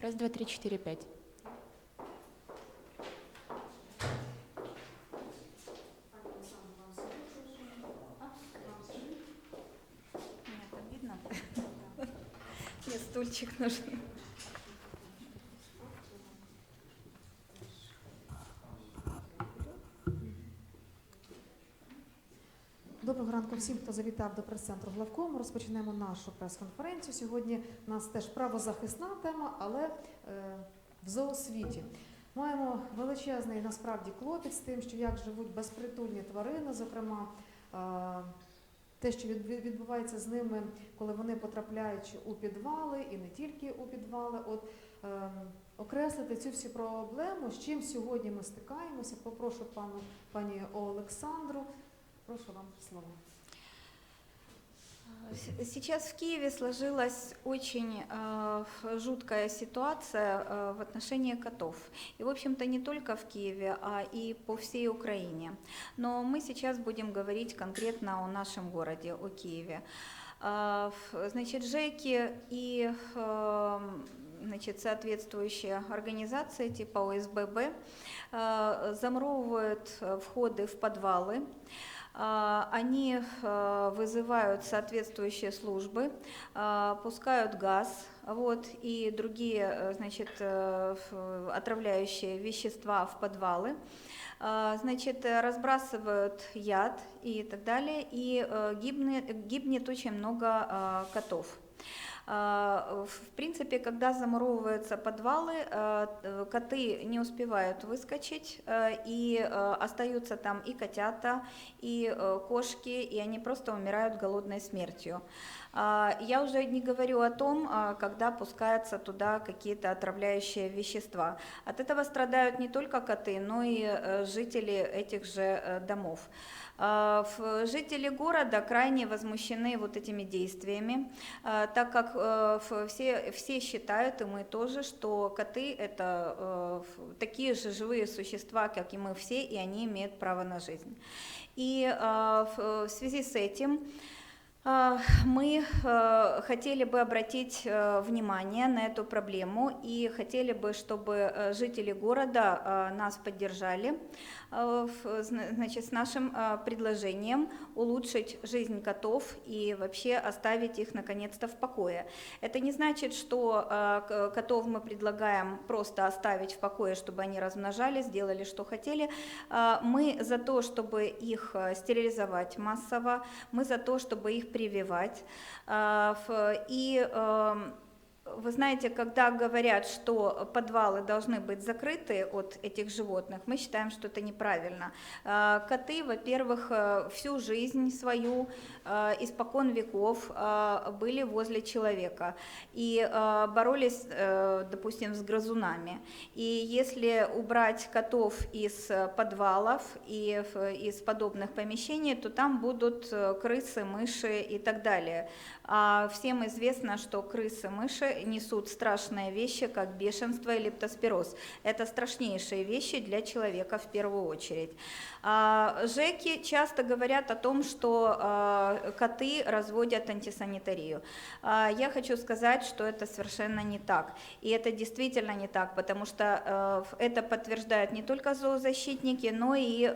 Раз, два, три, четыре, пять. Нет, стульчик нужен. Всім, хто завітав до прес-центру главкому. Розпочнемо нашу прес-конференцію. Сьогодні у нас теж правозахисна тема, але е, в зоосвіті. Маємо величезний насправді клопіт з тим, що як живуть безпритульні тварини, зокрема. е, те, що від- від- відбувається з ними, коли вони потрапляють у підвали, і не тільки у підвали. От ем, окреслити цю всю проблему, з чим сьогодні ми стикаємося. Попрошу пану пані Олександру. Прошу вам слово. Сейчас в Киеве сложилась очень э, жуткая ситуация э, в отношении котов. И, в общем-то, не только в Киеве, а и по всей Украине. Но мы сейчас будем говорить конкретно о нашем городе, о Киеве. В- Значит, ЖЭКи и э, значит, соответствующие организации типа ОСББ э, замуровывают э, входы в подвалы, Они э, вызывают соответствующие службы, а, пускают газ вот, и другие э, значит, э, отравляющие вещества в подвалы, А, значит, разбрасывают яд и так далее, и э, гибнет, гибнет очень много а, котов. А, В принципе, когда замуровываются подвалы, э, т- коты не успевают выскочить, э, и э, остаются там и котята, и э, кошки, и они просто умирают голодной смертью. А, Я уже не говорю о том, а, когда пускаются туда какие-то отравляющие вещества. От этого страдают не только коты, но и э, жители этих же э, домов. А, Жители города крайне возмущены вот этими действиями, так как э, все, все считают, и мы тоже, что коты это такие же живые существа, как и мы все, и они имеют право на жизнь. И в связи с этим мы э, хотели бы обратить э, внимание на эту проблему и хотели бы, чтобы э, жители города э, нас поддержали э, в- зна- Значит, с нашим э, предложением улучшить жизнь котов и вообще оставить их наконец-то в покое. Это не значит, что э, котов мы предлагаем просто оставить в покое, чтобы они размножались, делали, что хотели. Мы за то, чтобы их э, стерилизовать массово, мы за то, чтобы их прививать. И эм, вы знаете, когда говорят, что подвалы должны быть закрыты от этих животных, мы считаем, что это неправильно. А, Коты, во-первых, э, всю жизнь свою, э, испокон веков, э, были возле человека и боролись, допустим, с грызунами. И если убрать котов из подвалов и из подобных помещений, то там будут крысы, мыши и так далее. А всем известно, что крысы, мыши несут страшные вещи, как бешенство и лептоспироз. Это страшнейшие вещи для человека в первую очередь. А, Жеки часто говорят о том, что а, коты разводят антисанитарию. А, Я хочу сказать, что это совершенно не так. И это действительно не так, потому что это подтверждают не только зоозащитники, но и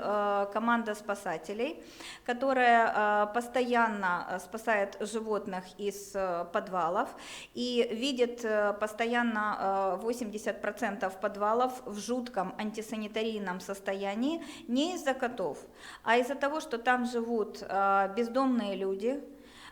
команда спасателей, которая постоянно спасает животных из подвалов и видит э, постоянно э, 80% подвалов в жутком антисанитарийном состоянии не из-за котов, а из-за того, что там живут э, бездомные люди,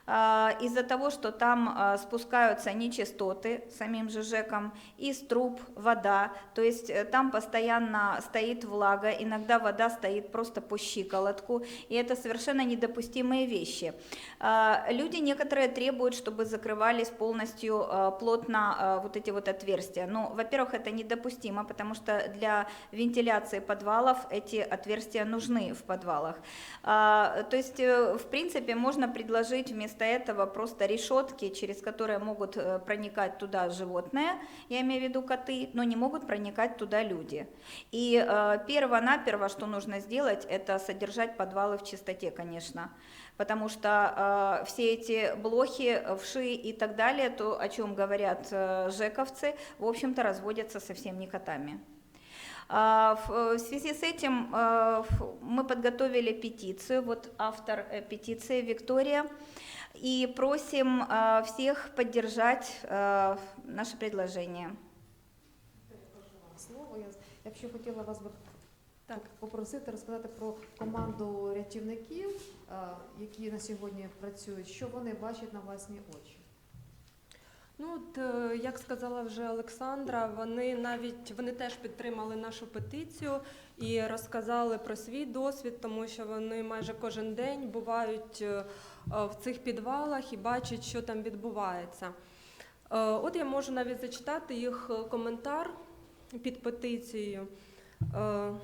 из-за того, что там а, спускаются нечистоты самим же ЖЭКом, из труб вода, то есть э, там постоянно стоит влага, иногда вода стоит просто по щиколотку, и это совершенно недопустимые вещи. А, Люди некоторые требуют, чтобы закрывались полностью а, плотно а, вот эти вот отверстия. Ну, во-первых, это недопустимо, потому что для вентиляции подвалов эти отверстия нужны в подвалах. А, То есть, э, в принципе, можно предложить вместо вместо этого просто решетки, через которые могут э, проникать туда животные, я имею в виду коты, но не могут проникать туда люди. И э, перво-наперво, что нужно сделать, это содержать подвалы в чистоте, конечно. Потому что э, все эти блохи, вши и так далее, то, о чем говорят э, жековцы, в общем-то, разводятся совсем не котами. А, В в связи с этим э, мы подготовили петицию, вот автор э, петиции Виктория, и просим э, всех поддержать э, наше предложение. Слово. Я, я б ще хотіла вас Так. попросити розказати про команду рятівників, е, які на сьогодні працюють, що вони бачать на власні очі. Ну, от, е, як сказала вже Олександра, вони навіть вони теж підтримали нашу петицію і розказали про свій досвід, тому що вони майже кожен день бувають е, в цих підвалах і бачать, що там відбувається. Е, От я можу навіть зачитати їх е, коментар під петицією. Э,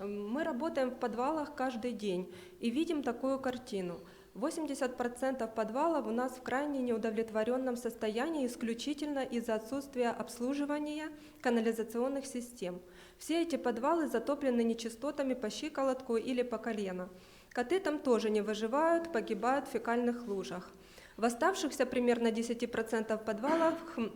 Мы работаем в подвалах каждый день и видим такую картину. 80% подвалов у нас в крайне неудовлетворенном состоянии исключительно из-за отсутствия обслуживания канализационных систем. Все эти подвалы затоплены нечистотами по щиколотку или по колено. Коты там тоже не выживают, погибают в фекальных лужах. В оставшихся примерно 10% подвалов хм,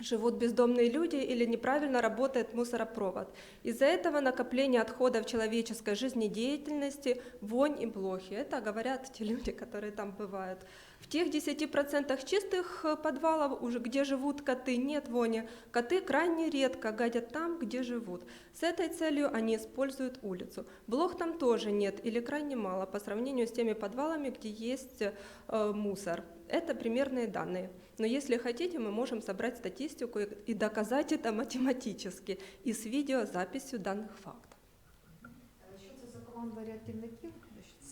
живут бездомные люди или неправильно работает мусоропровод. Из-за этого накопление отходов человеческой жизнедеятельности, вонь и блохи. Это говорят те люди, которые там бывают. В тех 10% чистых э, подвалов, уже где живут коты, нет вони. Коты крайне редко гадят там, где живут. С этой целью они используют улицу. Блох там тоже нет или крайне мало по сравнению с теми подвалами, где есть э, мусор. Это примерные данные. Но если хотите, мы можем собрать статистику и- доказать это математически и с видеозаписью данных фактов. Що це за?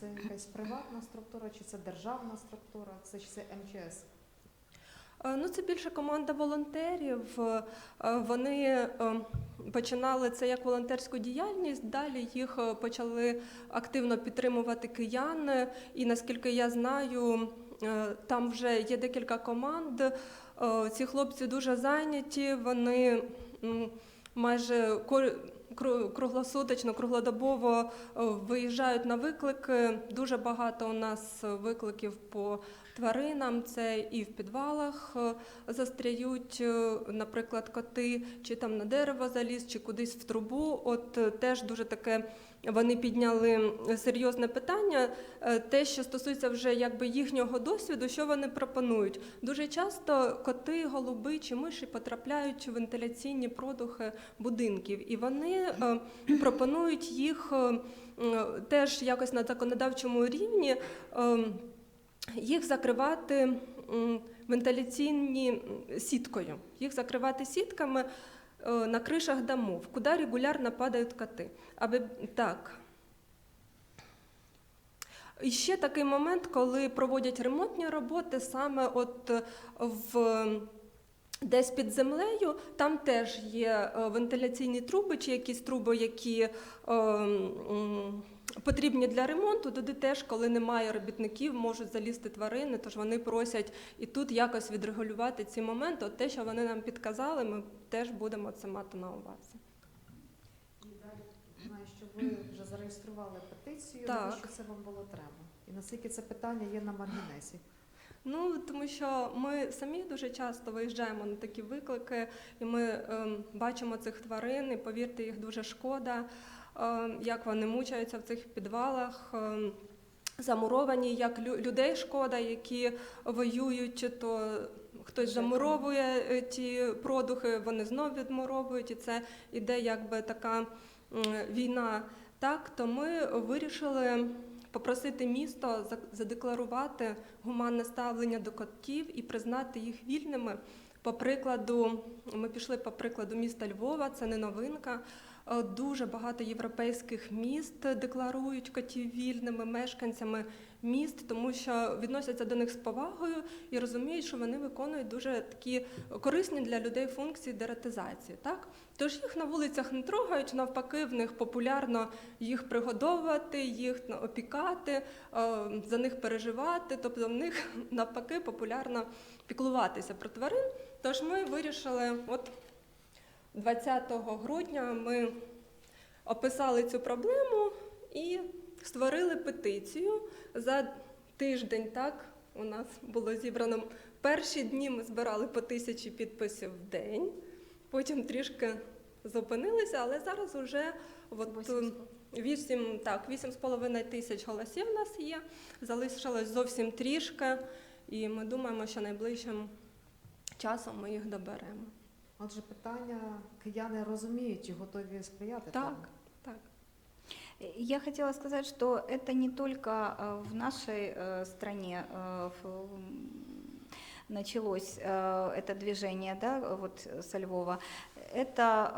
Це якась приватна структура, чи це державна структура, це чи це МЧС? Е, Ну, це більше команда волонтерів. Е, Вони е, починали це як волонтерську діяльність. Далі їх почали активно підтримувати кияни. І наскільки я знаю, там вже є декілька команд. Ці хлопці дуже зайняті. Вони майже круглосуточно, круглодобово е, виїжджають на виклики. Дуже багато у нас викликів по тваринам. Це і в підвалах е, застряють, е, наприклад, коти, чи там на дерево заліз, чи кудись в трубу. От теж дуже таке. Вони підняли серйозне питання, е, те, що стосується вже якби їхнього досвіду, що вони пропонують. Дуже часто коти, голуби чи миші потрапляють у вентиляційні продухи будинків, і вони е, пропонують їх е, теж якось на законодавчому рівні. їх закривати вентиляційні сіткою, їх закривати сітками на кришах домов, куди регулярно падають коти. Аби так. І ще такий момент, коли проводять ремонтні роботи саме от е, в. Десь під землею там теж є е, вентиляційні труби чи якісь труби, які е, потрібні для ремонту. Туди теж, коли немає робітників, можуть залізти тварини, тож вони просять і тут якось відрегулювати ці моменти. От те, що вони нам підказали, ми теж будемо це мати на увазі. І далі знаю, що ви вже зареєстрували петицію, Так. навіщо це вам було треба? І наскільки це питання є на маргінесі? Ну тому що ми самі дуже часто виїжджаємо на такі виклики, і ми ем, бачимо цих тварин, і повірте, їх дуже шкода, як вони мучаються в цих підвалах. ем, Замуровані, як лю- людей шкода, які воюють, то хтось замуровує е, ті продухи, вони знов відмуровують, і це іде якби така війна. Так, то ми вирішили попросити місто за- задекларувати гуманне ставлення до котів і признати їх вільними. По прикладу, ми пішли по прикладу міста Львова, це не новинка. Е, Дуже багато європейських міст декларують котів вільними мешканцями. міст, тому що відносяться до них з повагою і розуміють, що вони виконують дуже такі корисні для людей функції дератизації. Так? Тож їх на вулицях не трогають, навпаки, в них популярно їх пригодовувати, їх опікати, е, за них переживати. Тобто в них навпаки популярно піклуватися про тварин. Тож ми вирішили, от 20 грудня ми описали цю проблему і створили петицію за тиждень. Так у нас було зібрано перші дні. Ми збирали по тисячі підписів в день. Потім трішки зупинилися, але зараз вже от, е, вісім, так, вісім з половиною тисяч голосів у нас є. Залишилось зовсім трішки, і ми думаємо, що найближчим часом ми їх доберемо. Отже, питання кияни розуміють і готові сприяти. Так, тому. так. Я хотела сказать, что это не только э, в нашей э, стране э, в- м, началось э, это движение, да, вот э, со Львова. Это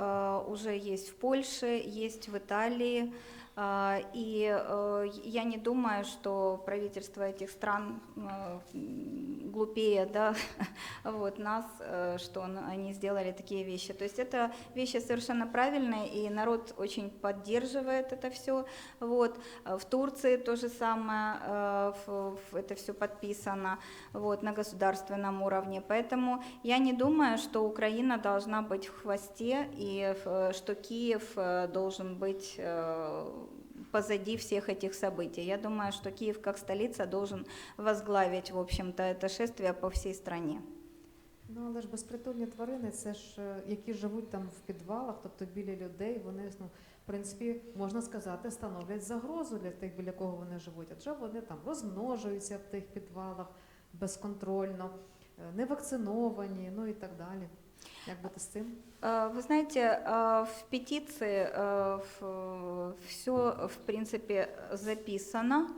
э, уже есть в Польше, есть в Италии. А, И э, я не думаю, что правительство этих стран э, глупее да, вот, нас, э, что он- они сделали такие вещи. То есть это вещи совершенно правильные, и народ очень поддерживает это все. Вот. В Турции то же самое, это все подписано вот, на государственном уровне. Поэтому я не думаю, что Украина должна быть в хвосте, и что Киев должен быть позади всех этих событий. Я думаю, что Киев как столица должен возглавить, в общем-то, это шествие по всей стране. Ну але ж безпритульні тварини, це ж е, які живуть там в підвалах, тобто біля людей, вони ну, в принципі можна сказати, становлять загрозу для тих, біля кого вони живуть. Адже вони там розмножуються в тих підвалах безконтрольно, е, не вакциновані, ну і так далі. Як бути з цим? Э, Вы знаете, э, в петиции все, в принципе, записано.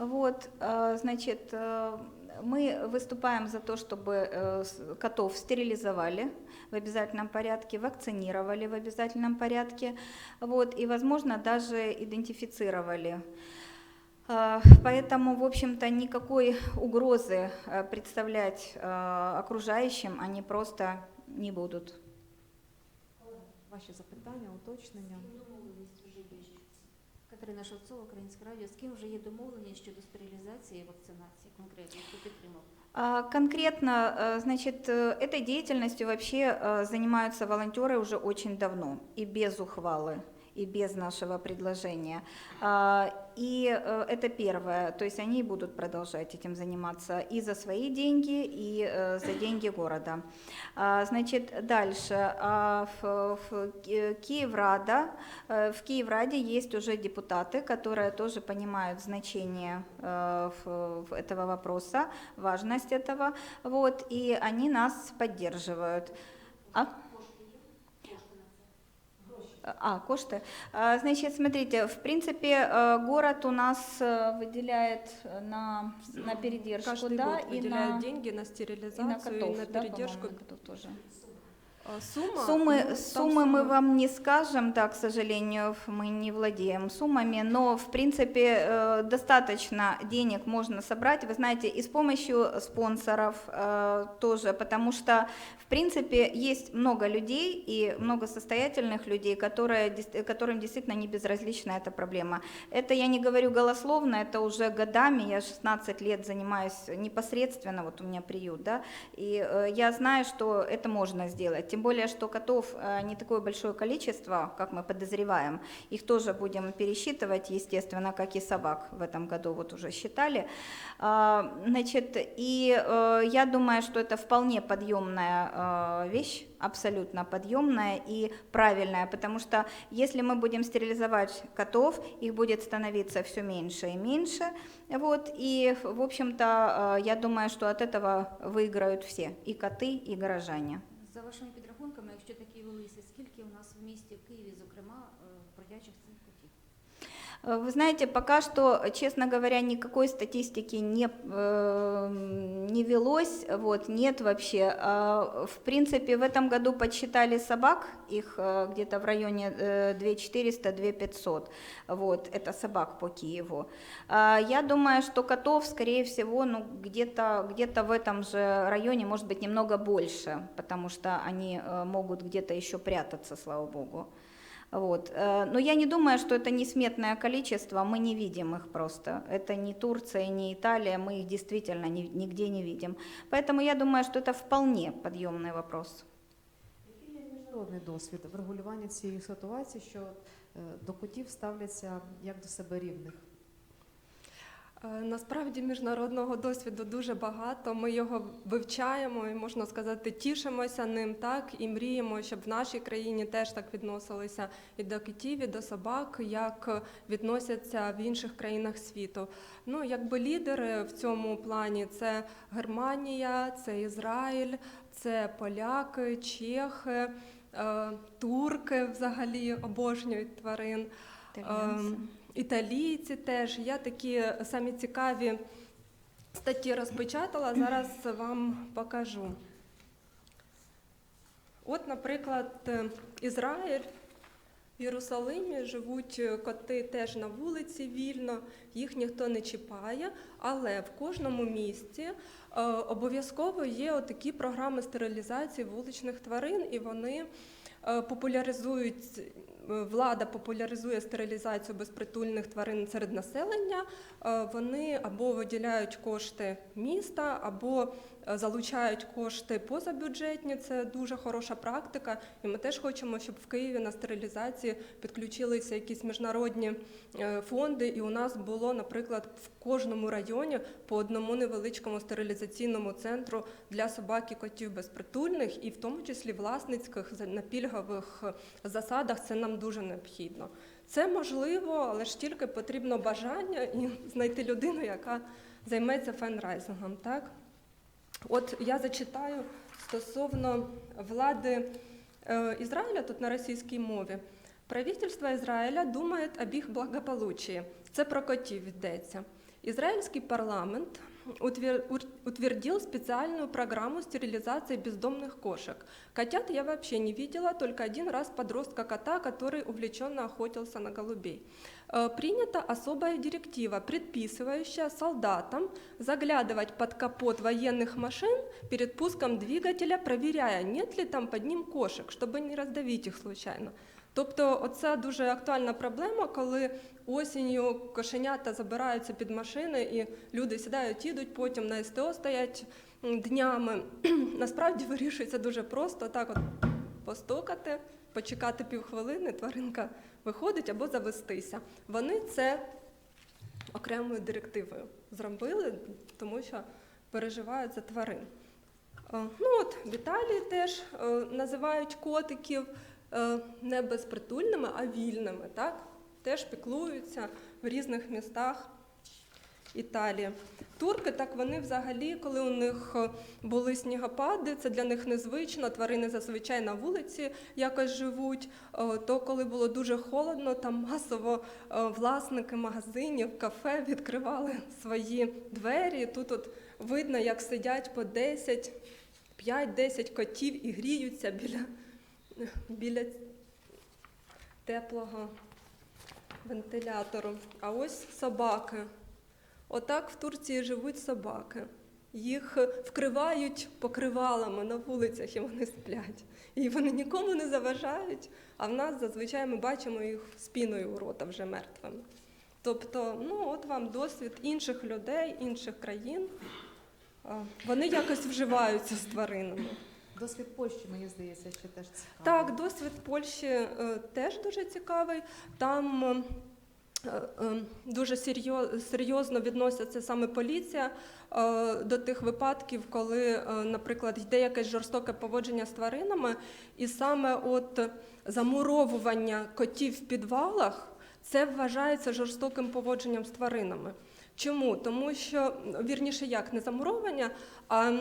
Вот, э, значит, э, мы выступаем за то, чтобы э, котов стерилизовали в обязательном порядке, вакцинировали в обязательном порядке, вот, и, возможно, даже идентифицировали. Э, Поэтому, в общем-то, никакой угрозы э, представлять э, окружающим они просто не будут. Ваші запитання, уточнення? Домовленість вже є. Катерина Шевцова, Українське радіо. З ким вже є домовленість щодо стерилізації і вакцинації конкретно? Хто підтримав? А, Конкретно, э, значит, э, этой деятельностью вообще э, занимаются волонтеры уже очень давно и без ухвалы и без нашего предложения. А, И э, это первое, то есть они будут продолжать этим заниматься и за свои деньги, и э, за деньги города. А, Значит, дальше. А, В в Ки- Киеврада, э, в Киевраде есть уже депутаты, которые тоже понимают значение этого вопроса, важность этого, вот, и они нас поддерживают. А? А, кошты. А, Значит, смотрите, в принципе, э, город у нас э, выделяет на, на передержку, Каждый да, год и на, деньги на и на стерилизацию, и котов, на да, передержку. котов тоже. А, Сумма? Суммы, ну, суммы мы вам не скажем, да, к сожалению, мы не владеем суммами, но в принципе э, достаточно денег можно собрать, вы знаете, и с помощью спонсоров э, тоже, потому что в принципе есть много людей и много состоятельных людей, которые, которым действительно не безразлична эта проблема. Это я не говорю голословно, это уже годами, я 16 лет занимаюсь непосредственно, вот у меня приют, да, и э, я знаю, что это можно сделать. Тем более, что котов э, не такое большое количество, как мы подозреваем. Их тоже будем пересчитывать, естественно, как и собак в этом году вот уже считали. А, Значит, и э, я думаю, что это вполне подъемная э, вещь, абсолютно подъемная и правильная, потому что если мы будем стерилизовать котов, их будет становиться все меньше и меньше, вот, и, в общем-то, я думаю, что от этого выиграют все, и коты, и горожане. За вашими підрахунками, якщо такі велися, Вы знаете, пока что, честно говоря, никакой статистики не, э, не велось, вот, нет вообще. А, В принципе, в этом году подсчитали собак, их э, где-то в районе э, 2400-2500, вот, это собак по Киеву. А, Я думаю, что котов, скорее всего, ну, где-то где в этом же районе, может быть, немного больше, потому что они э, могут где-то еще прятаться, слава богу. Вот. э, Но я не думаю, что это несметное количество, мы не видим их просто. Это не Турция, не Италия, мы их действительно ни- нигде не видим. Поэтому я думаю, что это вполне подъемный вопрос. Який є міжнародний досвід врегулювання цієї ситуації, що е, до котів ставляться як до себе рівних? Е, Насправді міжнародного досвіду дуже багато. Ми його вивчаємо і можна сказати, тішимося ним, так і мріємо, щоб в нашій країні теж так відносилися і до китів, і до собак, як відносяться в інших країнах світу. Ну, якби лідери в цьому плані це Германія, це Ізраїль, це поляки, чехи, е, турки взагалі обожнюють тварин. Итальянцы. Італійці теж. Я такі самі цікаві статті розпечатала, зараз вам покажу. От, наприклад, Ізраїль. В Єрусалимі живуть коти теж на вулиці вільно, їх ніхто не чіпає, але в кожному місті е, обов'язково є такі програми стерилізації вуличних тварин, і вони е, популяризують. Влада популяризує стерилізацію безпритульних тварин серед населення. Е, Вони або виділяють кошти міста, або залучають кошти позабюджетні. Це дуже хороша практика. І ми теж хочемо, щоб в Києві на стерилізації підключилися якісь міжнародні е, фонди. І у нас було, наприклад, в кожному районі по одному невеличкому стерилізаційному центру для собак і котів безпритульних, і в тому числі власницьких на пільгових е, засадах. Це нам дуже необхідно. Це можливо, але ж тільки потрібно бажання і знайти людину, яка займеться фенрайзингом. Так? От я зачитаю стосовно влади э, Израиля, тут на російській мові. Правительство Израиля думает об их благополучии. Це про котів йдеться. Израильский парламент утвер- ур- утвердил специальную программу стерилизации бездомных кошек. Котят я вообще не видела, только один раз подростка кота, который увлеченно охотился на голубей. Э, Принята особая директива, предписывающая солдатам заглядывать под капот военных машин перед пуском двигателя, проверяя, нет ли там под ним кошек, чтобы не роздавити їх случайно. Тобто, оце дуже актуальна проблема, коли осінню кошенята забираються під машини, і люди сідають, їдуть, потім на СТО стоять м, днями. Насправді вирішується дуже просто так от постукати, почекати півхвилини, тваринка виходить або завестися. Вони це окремою директивою зробили, тому що переживають за тварин. Е, Ну от в теж е, називають котиків е, не безпритульними, а вільними. Так? Теж піклуються в різних містах Італії. Турки, так вони взагалі, коли у них е, були снігопади, це для них незвично. Тварини зазвичай на вулиці якось живуть. Е, То коли було дуже холодно, там масово е, власники магазинів, кафе відкривали свої двері. Тут от видно, як сидять по 10, 5-10 котів і гріються біля, біля теплого вентилятору. А ось собаки. Отак в Турції живуть собаки. Їх вкривають покривалами на вулицях і вони сплять. І вони нікому не заважають, а в нас зазвичай ми бачимо їх спіною у рота вже мертвими. Тобто, ну от вам досвід інших людей, інших країн. Вони якось вживаються з тваринами. Досвід Польщі, мені здається, ще теж цікавий. Так, досвід Польщі е, теж дуже цікавий. Там дуже серйозно відносяться саме поліція е, до тих випадків, коли, е, наприклад, йде якесь жорстоке поводження з тваринами, і саме от замуровування котів в підвалах це вважається жорстоким поводженням з тваринами. Чому? Тому що вірніше як не замуровання, а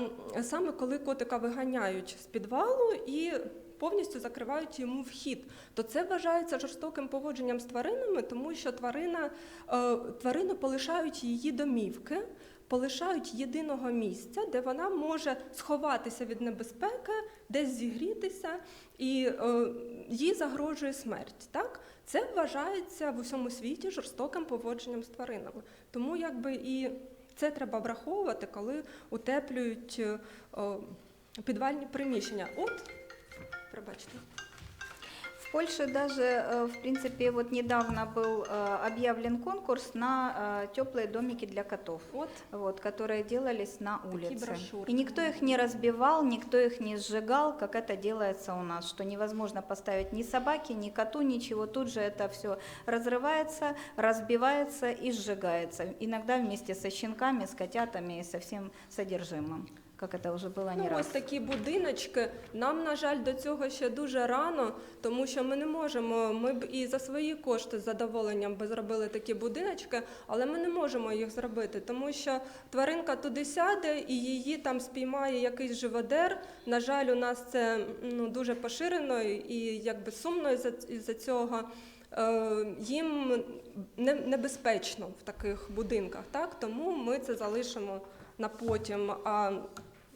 саме коли котика виганяють з підвалу і повністю закривають йому вхід. То це вважається жорстоким поводженням з тваринами, тому що тварина, е, тварину полишають її домівки, полишають єдиного місця, де вона може сховатися від небезпеки, десь зігрітися, і е, їй загрожує смерть. Так? Це вважається в усьому світі жорстоким поводженням з тваринами. Тому якби і це треба враховувати, коли утеплюють е, о, підвальні приміщення. От, пробачте. В Польше даже, э, в принципе, вот недавно был э, объявлен конкурс на теплые домики для котов. От вот, которые делались на улице. И никто их не разбивал, никто их не сжигал, как это делается у нас, что невозможно поставить ни собаке, ни коту, ничего. Тут же это все разрывается, разбивается и сжигается. Иногда вместе со щенками, с котятами и со всем содержимым, как это уже было не Ну, раз. ось такі будиночки. Нам, на жаль, до цього ще дуже рано, тому що ми не можемо. Ми б і за свої кошти з задоволенням би зробили такі будиночки, але ми не можемо їх зробити, тому що тваринка туди сяде і її там спіймає якийсь живодер. На жаль, у нас це ну, дуже поширено і якби сумно із-за, із-за цього. Е, Їм не- небезпечно в таких будинках, так тому ми це залишимо на потім. А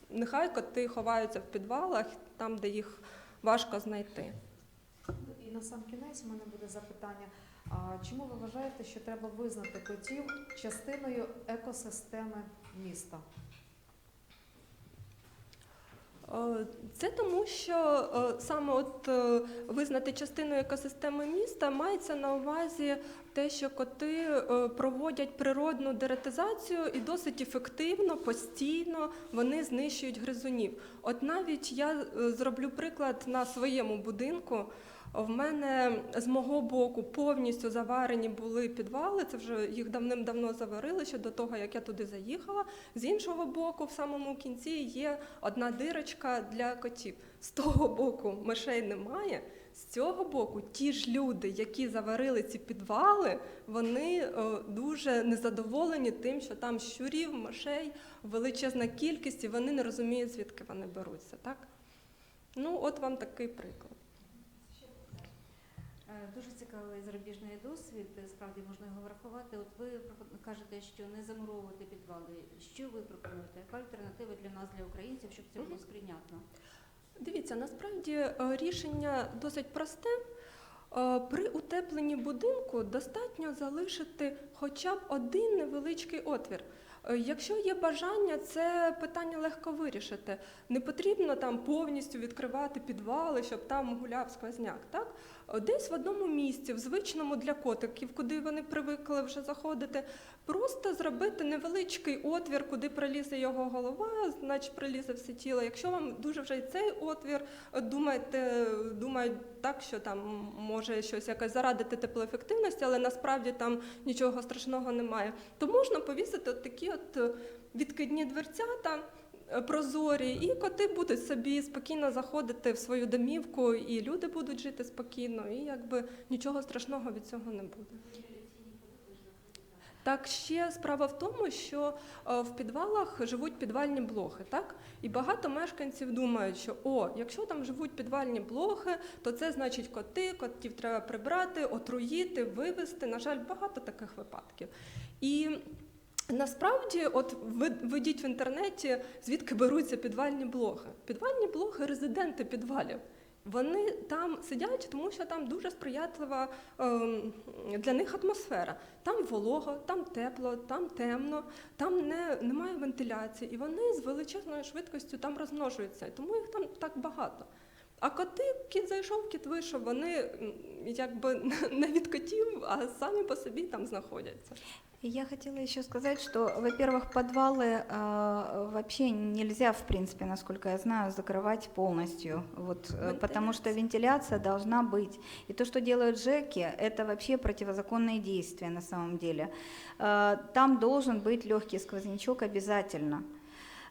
Нехай коти ховаються в підвалах, там, де їх важко знайти. І на сам кінець у мене буде запитання. А чому ви вважаєте, що треба визнати котів частиною екосистеми міста? Е, Це тому, що е, саме от е, визнати частиною екосистеми міста мається на увазі те, що коти е, проводять природну деретизацію і досить ефективно, постійно вони знищують гризунів. От навіть я е, зроблю приклад на своєму будинку. В мене з мого боку повністю заварені були підвали. Це вже їх давним-давно заварили ще до того, як я туди заїхала. З іншого боку, в самому кінці є одна дирочка для котів. З того боку мишей немає. З цього боку, ті ж люди, які заварили ці підвали, вони е, дуже незадоволені тим, що там щурів, мишей величезна кількість, і вони не розуміють, звідки вони беруться. Так? Ну, от вам такий приклад. Е, Дуже цікавий зарубіжний досвід, е, справді можна його врахувати. От ви кажете, що не замуровувати підвали. Що ви пропонуєте? Яка альтернатива для нас, для українців, щоб це було сприйнятно? Дивіться, насправді е, рішення досить просте. Е, При утепленні будинку достатньо залишити хоча б один невеличкий отвір. Е, Якщо є бажання, це питання легко вирішити. Не потрібно там повністю відкривати підвали, щоб там гуляв сквозняк. Так? Десь в одному місці, в звичному для котиків, куди вони привикли вже заходити, просто зробити невеличкий отвір, куди пролізе його голова, значить пролізе все тіло. Якщо вам дуже вже і цей отвір, е, думаєте, думають так, що там може щось якось зарадити теплоефективності, але насправді там нічого страшного немає, то можна повісити от такі от е, відкидні дверцята. е, Прозорі, і коти будуть собі спокійно заходити в свою домівку, і люди будуть жити спокійно, і якби нічого страшного від цього не буде. Так, ще справа в тому, що е, в підвалах живуть підвальні блохи, так? І багато мешканців думають, що о, якщо там живуть підвальні блохи, то це значить коти, котів треба прибрати, отруїти, вивезти. На жаль, багато таких випадків. І Насправді, от ви введіть в інтернеті, звідки беруться підвальні блохи. Підвальні блохи резиденти підвалів. Вони там сидять, тому що там дуже сприятлива ем, для них атмосфера. Там волого, там тепло, там темно, там не, немає вентиляції, і вони з величезною швидкістю там розмножуються, тому їх там так багато. А коти, кіт зайшов, кіт вийшов, вони м, якби не від котів, а самі по собі там знаходяться. И Я хотела еще сказать, что, во-первых, подвалы э, вообще нельзя, в принципе, насколько я знаю, закрывать полностью, вот, э, потому что вентиляция должна быть. И то, что делают ЖЭКи, это вообще противозаконные действия на самом деле. Э, там должен быть легкий сквознячок обязательно.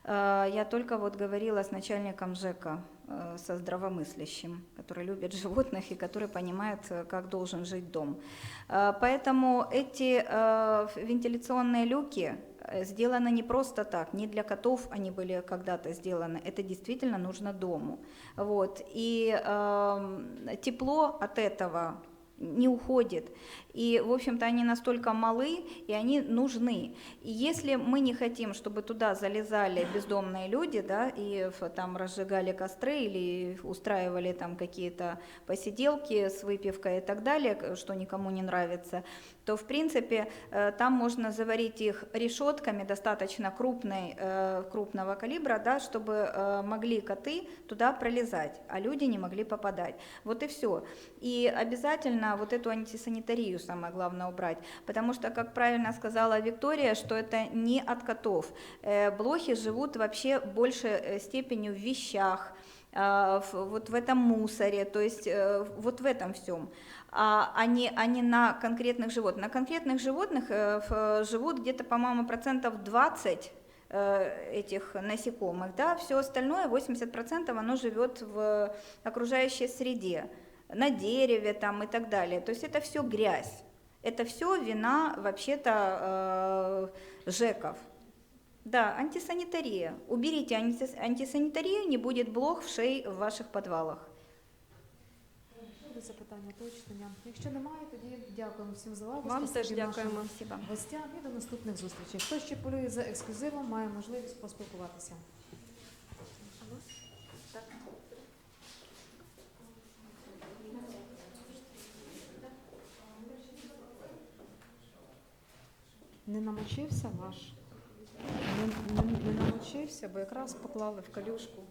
Э, Я только вот говорила с начальником ЖЭКа, э, со здравомыслящим, который любит животных и который понимает, э, как должен жить дом. Э, Поэтому эти э, вентиляционные люки, э, сделаны не просто так, не для котов они были когда-то сделаны, это действительно нужно дому. Вот. И эм, тепло от этого не уходит. И, в общем-то, они настолько малы, и они нужны. И если мы не хотим, чтобы туда залезали бездомные люди, да, и там разжигали костры или устраивали там какие-то посиделки с выпивкой и так далее, что никому не нравится, то, в принципе, э, там можно заварить их решетками достаточно крупной, э, крупного калибра, да, чтобы э, могли коты туда пролезать, а люди не могли попадать. Вот и все. И обязательно вот эту антисанитарию самое главное убрать, потому что, как правильно сказала Виктория, что это не от котов. Э, Блохи живут вообще большей э, степенью в вещах, в- вот в этом мусоре, то есть э, вот в этом всем, а, не, а на конкретных животных. На конкретных животных э, в- живут где-то, по-моему, процентов 20 э, этих насекомых, да, все остальное, 80% оно живет в окружающей среде, на дереве там и так далее. То есть это все грязь. Это все вина вообще-то э, ЖЭКов. Да, антисанитария. Уберите анти- антисанитарию, не будет блох в шеи в ваших подвалах. Буде запитання, уточнення. Якщо немає, тоді дякуємо всім за увагу. Вам Спасибі теж нашим дякуємо. Спасибо. Гостям і до наступних зустрічей. Хто ще полює за ексклюзивом, має можливість поспілкуватися. Не намочився ваш? Не, не, не намочився, бо якраз поклали в калюшку.